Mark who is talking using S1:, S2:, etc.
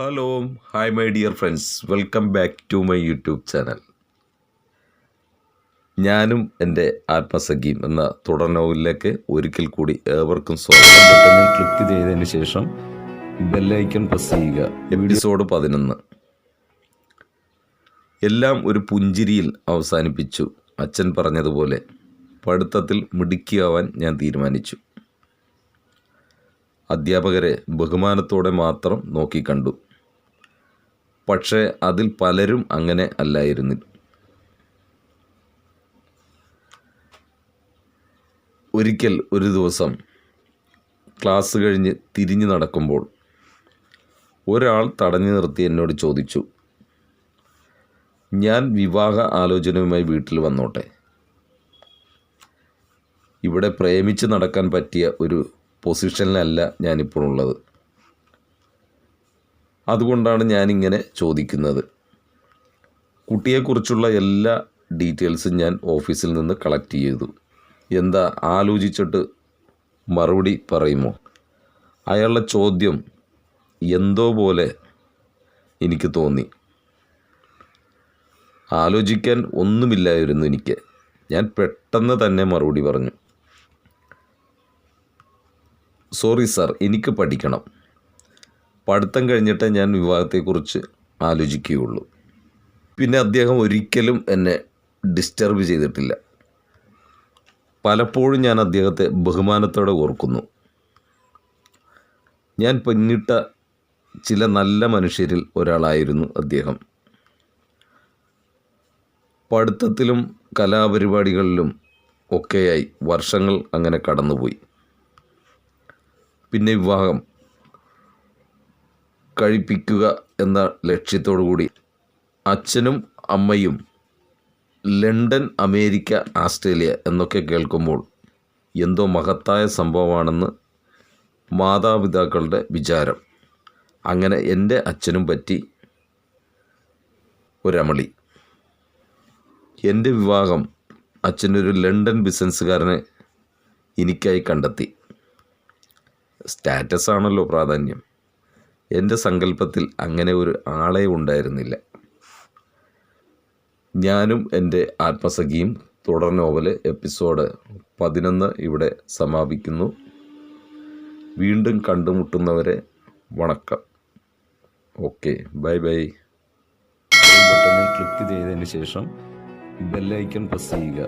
S1: Hello hi my dear friends welcome back to my YouTube channel ഞാനും എന്റെ ആത്മസഖിയും എന്ന തുടർ നോവലിലേക്ക് ഒരിക്കൽ കൂടി ഏവർക്കും സ്വാഗതം. ക്ലിക്ക് ചെയ്തതിന് ശേഷം ബെല്ലൈക്കൺ പ്രസ് ചെയ്യുക. എപ്പിസോഡ് പതിനൊന്ന്. എല്ലാം ഒരു പുഞ്ചിരിയിൽ അവസാനിപ്പിച്ചു. അച്ഛൻ പറഞ്ഞതുപോലെ പഠിത്തത്തിൽ മിടുക്കിയാവാൻ ഞാൻ തീരുമാനിച്ചു. അധ്യാപകരെ ബഹുമാനത്തോടെ മാത്രം നോക്കിക്കണ്ടു പക്ഷേ അതിൽ പലരും അങ്ങനെ അല്ലായിരുന്നു ഒരിക്കൽ ഒരു ദിവസം ക്ലാസ് കഴിഞ്ഞ് തിരിഞ്ഞു നടക്കുമ്പോൾ ഒരാൾ തടഞ്ഞു നിർത്തി എന്നോട് ചോദിച്ചു ഞാൻ വിവാഹ ആലോചനയുമായി വീട്ടിൽ വന്നോട്ടെ. ഇവിടെ പ്രേമിച്ച് നടക്കാൻ പറ്റിയ ഒരു പൊസിഷനിലല്ല ഞാനിപ്പോൾ ഉള്ളത്. അതുകൊണ്ടാണ് ഞാനിങ്ങനെ ചോദിക്കുന്നത്. കുട്ടിയെക്കുറിച്ചുള്ള എല്ലാ ഡീറ്റെയിൽസും ഞാൻ ഓഫീസിൽ നിന്ന് കളക്ട് ചെയ്തു. എന്താ ആലോചിച്ചിട്ട് മറുപടി പറയുമോ? അയാളുടെ ചോദ്യം എന്തോ പോലെ എനിക്ക് തോന്നി. ആലോചിക്കാൻ ഒന്നുമില്ലായിരുന്നു എനിക്ക്. ഞാൻ പെട്ടെന്ന് തന്നെ മറുപടി പറഞ്ഞു. സോറി സാർ എനിക്ക് പഠിക്കണം. പഠിത്തം കഴിഞ്ഞിട്ടേ ഞാൻ വിവാഹത്തെക്കുറിച്ച് ആലോചിക്കുകയുള്ളൂ. പിന്നെ അദ്ദേഹം ഒരിക്കലും എന്നെ ഡിസ്റ്റർബ് ചെയ്തിട്ടില്ല. പലപ്പോഴും ഞാൻ അദ്ദേഹത്തെ ബഹുമാനത്തോടെ ഓർക്കുന്നു. ഞാൻ പിന്നിട്ട ചില നല്ല മനുഷ്യരിൽ ഒരാളായിരുന്നു അദ്ദേഹം. പഠിത്തത്തിലും കലാപരിപാടികളിലും ഒക്കെയായി വർഷങ്ങൾ അങ്ങനെ കടന്നുപോയി. പിന്നെ വിവാഹം. കഴിപ്പിക്കുക എന്ന ലക്ഷ്യത്തോടു കൂടി അച്ഛനും അമ്മയും ലണ്ടൻ അമേരിക്ക ആസ്ട്രേലിയ എന്നൊക്കെ കേൾക്കുമ്പോൾ എന്തോ മഹത്തായ സംഭവമാണെന്ന് മാതാപിതാക്കളുടെ വിചാരം. അങ്ങനെ എന്റെ അച്ഛനും പറ്റി ഒരമളി. എന്റെ വിവാഹം അച്ഛനൊരു ലണ്ടൻ ബിസിനസ്സുകാരനെ എനിക്കായി കണ്ടെത്തി. സ്റ്റാറ്റസ് ആണല്ലോ പ്രാധാന്യം. എന്റെ സങ്കല്പത്തിൽ അങ്ങനെ ഒരു ആളെ ഉണ്ടായിരുന്നില്ല. ഞാനും എന്റെ ആത്മസഖിയും തുടർ നോവൽ എപ്പിസോഡ് പതിനൊന്ന് ഇവിടെ സമാപിക്കുന്നു. വീണ്ടും കണ്ടുമുട്ടുന്നവരെ വണക്കം. Okay bye bye. ബട്ടണിൽ ക്ലിക്ക് ചെയ്തതിന് ശേഷം ബെല്ലൈക്കൺ പ്രസ് ചെയ്യുക.